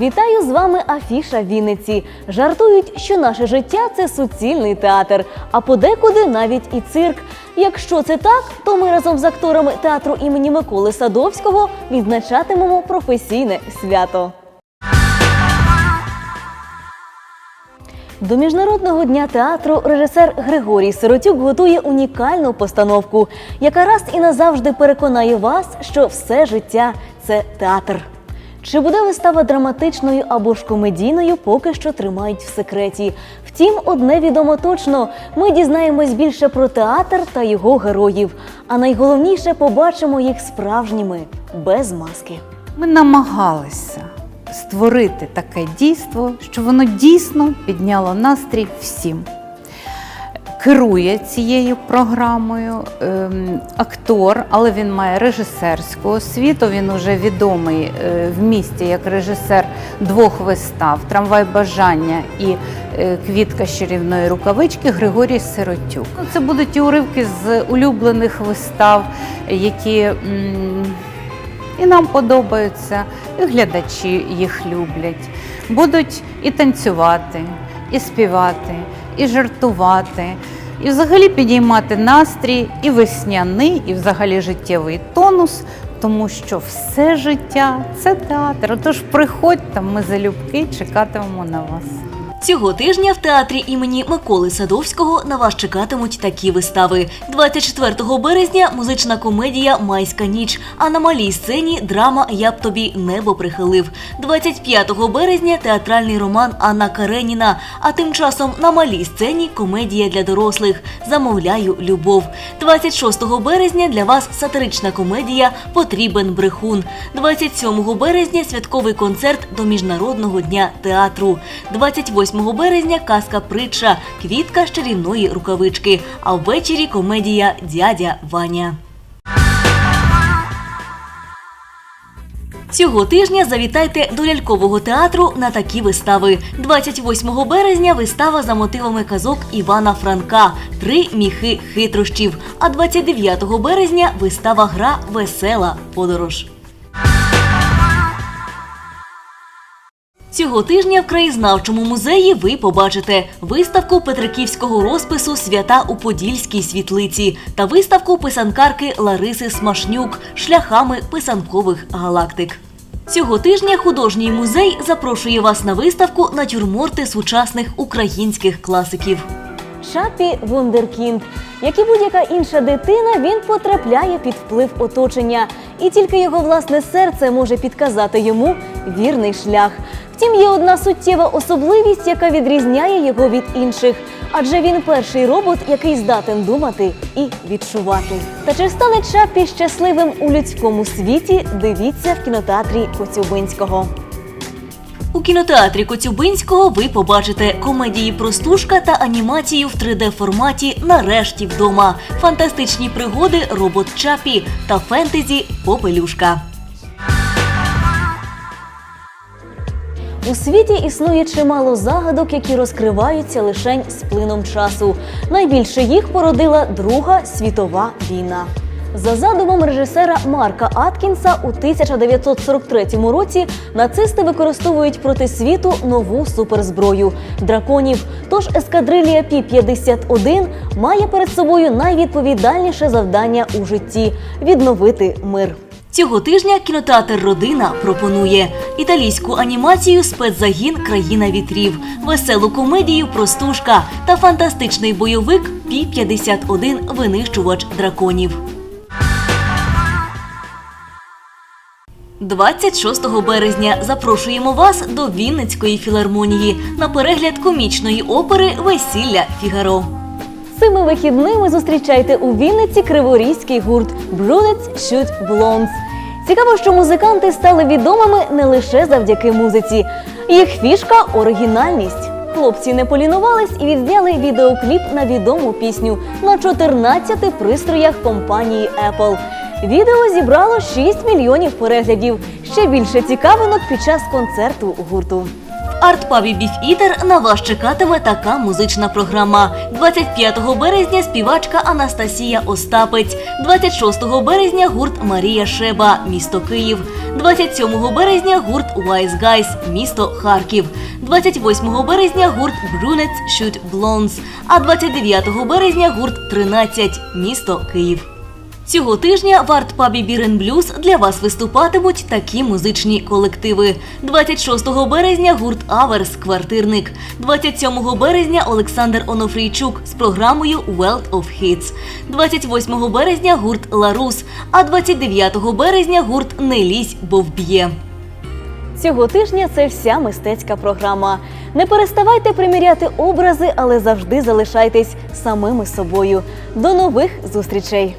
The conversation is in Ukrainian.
Вітаю з вами Афіша Вінниці. Жартують, що наше життя це суцільний театр, а подекуди навіть і цирк. Якщо це так, то ми разом з акторами театру імені Миколи Садовського відзначатимемо професійне свято. До міжнародного дня театру режисер Григорій Сиротюк готує унікальну постановку, яка раз і назавжди переконає вас, що все життя це театр. Чи буде вистава драматичною або ж комедійною, поки що тримають в секреті. Втім, одне відомо точно: ми дізнаємось більше про театр та його героїв. А найголовніше побачимо їх справжніми, без маски. Ми намагалися створити таке дійство, що воно дійсно підняло настрій всім. Керує цією програмою ем, актор, але він має режисерську освіту. Він уже відомий е, в місті як режисер двох вистав Трамвай бажання і е, Квітка з рукавички Григорій Сиротюк. Ну, Це будуть і уривки з улюблених вистав, які і нам подобаються, і глядачі їх люблять. Будуть і танцювати, і співати, і жартувати, і взагалі підіймати настрій, і весняний, і взагалі життєвий тонус, тому що все життя це театр. Тож приходьте, ми залюбки чекатимемо на вас. Цього тижня в театрі імені Миколи Садовського на вас чекатимуть такі вистави. 24 березня музична комедія Майська ніч. А на малій сцені драма Я б тобі небо прихилив. 25 березня театральний роман Анна Кареніна. А тим часом на малій сцені комедія для дорослих Замовляю любов. 26 березня для вас сатирична комедія Потрібен брехун. 27 березня святковий концерт до Міжнародного дня театру. 28 березня казка притча Квітка з рукавички. А ввечері комедія Дядя Ваня. Цього тижня завітайте до лялькового театру на такі вистави. 28 березня вистава за мотивами казок Івана Франка Три міхи хитрощів. А 29 березня вистава гра Весела подорож. Цього тижня в краєзнавчому музеї ви побачите виставку петриківського розпису Свята у Подільській світлиці та виставку писанкарки Лариси Смашнюк шляхами писанкових галактик. Цього тижня художній музей запрошує вас на виставку натюрморти сучасних українських класиків. Чапі Вундеркінд. Як і будь-яка інша дитина, він потрапляє під вплив оточення, і тільки його власне серце може підказати йому вірний шлях. Втім, є одна суттєва особливість, яка відрізняє його від інших, адже він перший робот, який здатен думати і відчувати. Та чи стане Чапі щасливим у людському світі? Дивіться в кінотеатрі Коцюбинського. У кінотеатрі Коцюбинського ви побачите комедії Простушка та анімацію в 3D форматі Нарешті вдома, фантастичні пригоди Робот Чапі та фентезі Попелюшка. У світі існує чимало загадок, які розкриваються лише з плином часу. Найбільше їх породила Друга світова війна. За задумом режисера Марка Аткінса у 1943 році нацисти використовують проти світу нову суперзброю драконів. Тож ескадрилія Пі-51 має перед собою найвідповідальніше завдання у житті відновити мир. Цього тижня кінотеатр Родина пропонує італійську анімацію Спецзагін Країна вітрів, веселу комедію Простушка та фантастичний бойовик Пі-51 Винищувач драконів. 26 березня запрошуємо вас до Вінницької філармонії на перегляд комічної опери Весілля Фігаро. Цими вихідними зустрічайте у Вінниці криворізький гурт Brunets Shoot Blondes. Цікаво, що музиканти стали відомими не лише завдяки музиці. Їх фішка оригінальність. Хлопці не полінувались і відзняли відеокліп на відому пісню на 14 пристроях компанії Apple. Відео зібрало 6 мільйонів переглядів. Ще більше цікавинок під час концерту гурту. Артпабі Біфітер на вас чекатиме така музична програма. 25 березня співачка Анастасія Остапець, 26 березня гурт Марія Шеба, місто Київ, 27 березня гурт Wise Guys, місто Харків, 28 березня гурт Brunettes Shoot Blondes, а 29 березня гурт 13, місто Київ. Цього тижня в артпабі Бірен Блюз для вас виступатимуть такі музичні колективи. 26 березня гурт Аверс Квартирник. 27 березня Олександр Онофрійчук з програмою World of Hits. 28 березня гурт Ларус. А 29 березня гурт Не лізь, бо вб'є. Цього тижня це вся мистецька програма. Не переставайте приміряти образи, але завжди залишайтесь самими собою. До нових зустрічей!